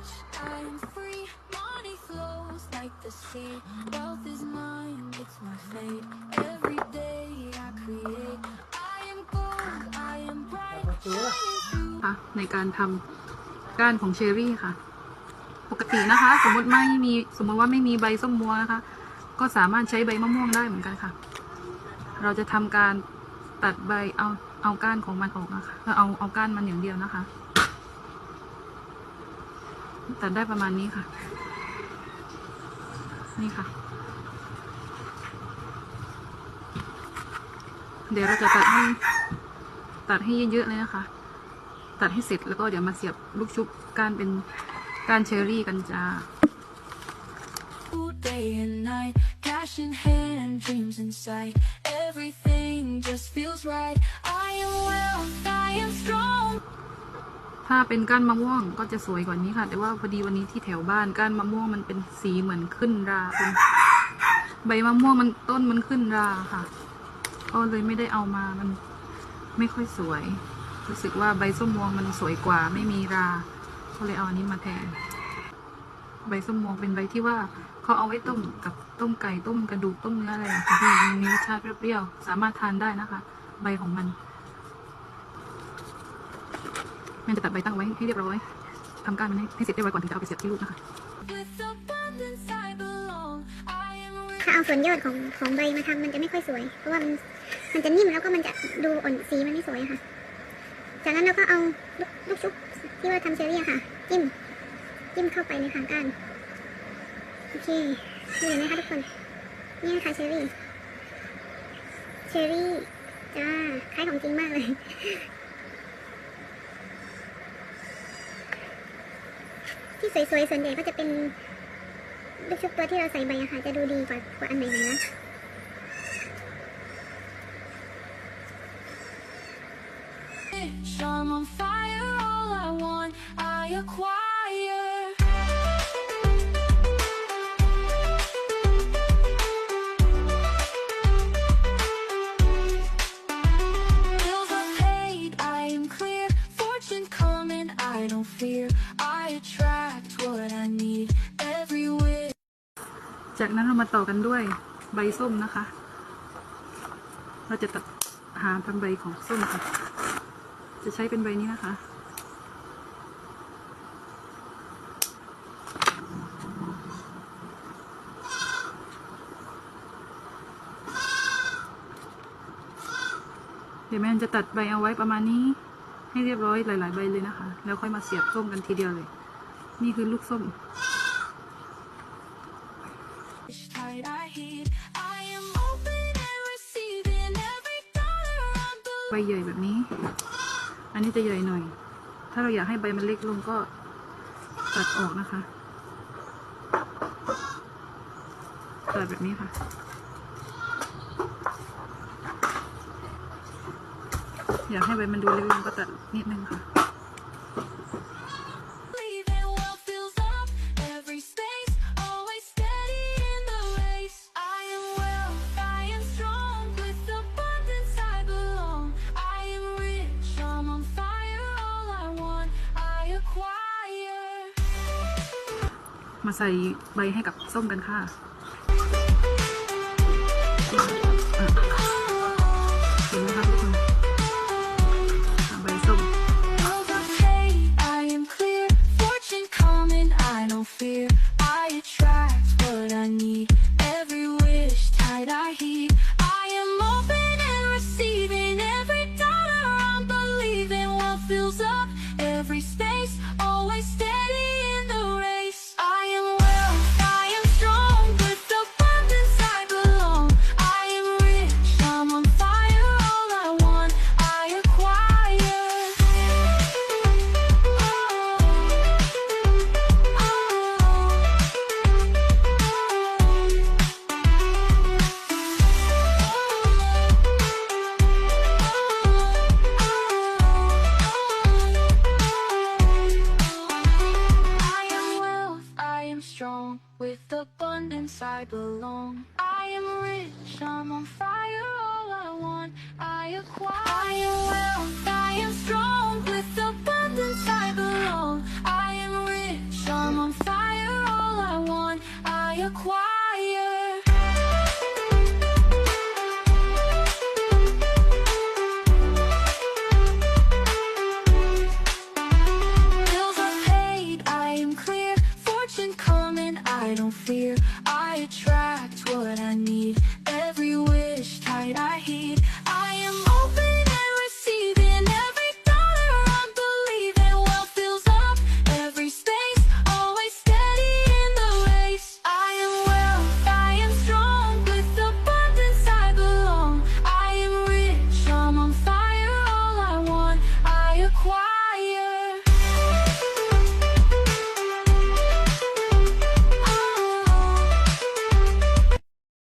rich, I am free. Money flows like the sea. Wealth is mine, it's my fate. Every day I create. I am gold, I am bright. Shining through ค่ะในการทำก้านของเชอรี่ค่ะ ปกตินะคะ สมมติไม่มีสมมติว่าไม่มีใบส้มมัวนะคะ ก็สามารถใช้ใบมะม่วงได้เหมือนกันค่ะ เราจะทำการตัดใบเอาเอาก้านของมันออกนะคะเอาเอาก้านมันอย่างเดียวนะคะ ตัดได้ประมาณนี้ค่ะ นี่ค่ะ เดี๋ยวเราจะตัดให้ตัดให้เยอะๆเลยนะคะ ตัดให้เสร็จแล้วก็เดี๋ยวมาเสียบลูกชุบก้านเป็นก้านเชอรี่กันจ้า day and night. Cash in hand, dreams in sight. Everything just feels right. I am wealth, I am strong. ถ้าเป็นก้านมะม่วงก็จะสวยกว่านี้ค่ะ แต่ว่าพอดีวันนี้ที่แถวบ้านก้านมะม่วงมันเป็นสีเหมือนขึ้นราเป็นใบมะม่วงมันต้นมันขึ้นราค่ะ ก็เลยไม่ได้เอามามันไม่ค่อยสวย รู้สึกว่าใบส้มม่วงมันสวยกว่าไม่มีรา ก็เลยเอาอันนี้มาแทน ใบส้มม่วงเป็นใบที่ว่าเขาเอาไว้ต้มกับต้มไก่ต้มกระดูกต้มเนื้ออะไรอย่างเงี้ยมีรสชาติเปรี้ยวๆสามารถทานได้นะคะ ใบของมัน แม่จะตัดใบตั้งไว้ให้เรียบร้อยทำก้านมันให้ให้เสร็จเรียบร้อยก่อนถึงจะเอาไปเสียบที่ลูกนะคะถ้าเอาส่วนยอดของของใบมาทำมันจะไม่ค่อยสวย เพราะว่ามันมันจะนิ่มแล้วก็มันจะดูอ่อนสีมันไม่สวยค่ะ จากนั้นเราก็เอาลูกลกชุบที่ว่าทำเชอรี่ค่ะ จิ้มจิ้มเข้าไปในทางก้านโอเคดูเห็นไหมคะทุกคน นี่นะคะเชอรี่ เชอรี่จ้าคล้ายของจริงมากเลย ที่สวยๆส่วนใหญ่ก็จะเป็นลูกชุบตัวที่เราใส่ใบอะค่ะ จะดูดีกว่ากว่าอันไหนนะ Rich, I'm on fire. All I want, I acquire. จากนั้นเรามาต่อกันด้วยใบส้มนะคะ เราจะตัดหาทำใบของส้มค่ะ จะใช้เป็นใบนี้นะคะ เดี๋ยวแม่จะตัดใบเอาไว้ประมาณนี้ให้เรียบร้อยหลาย ๆ ใบเลยนะคะ แล้วค่อยมาเสียบส้มกันทีเดียวเลย นี่คือลูกส้ม ใบใหญ่แบบนี้ อันนี้จะใหญ่หน่อย ถ้าเราอยากให้ใบมันเล็กลงก็ตัดออกนะคะ ตัดแบบนี้ค่ะ อยากให้ใบมันดูเล็กลงก็ตัดนิดนึงค่ะ มาใส่ใบให้กับส้มกันค่ะเห็นไหมคะทุกคนใบส้ม am strong, with abundance I belong. I am rich, I'm on fire, all I want, I acquire. Wealth, I. I attract what I need.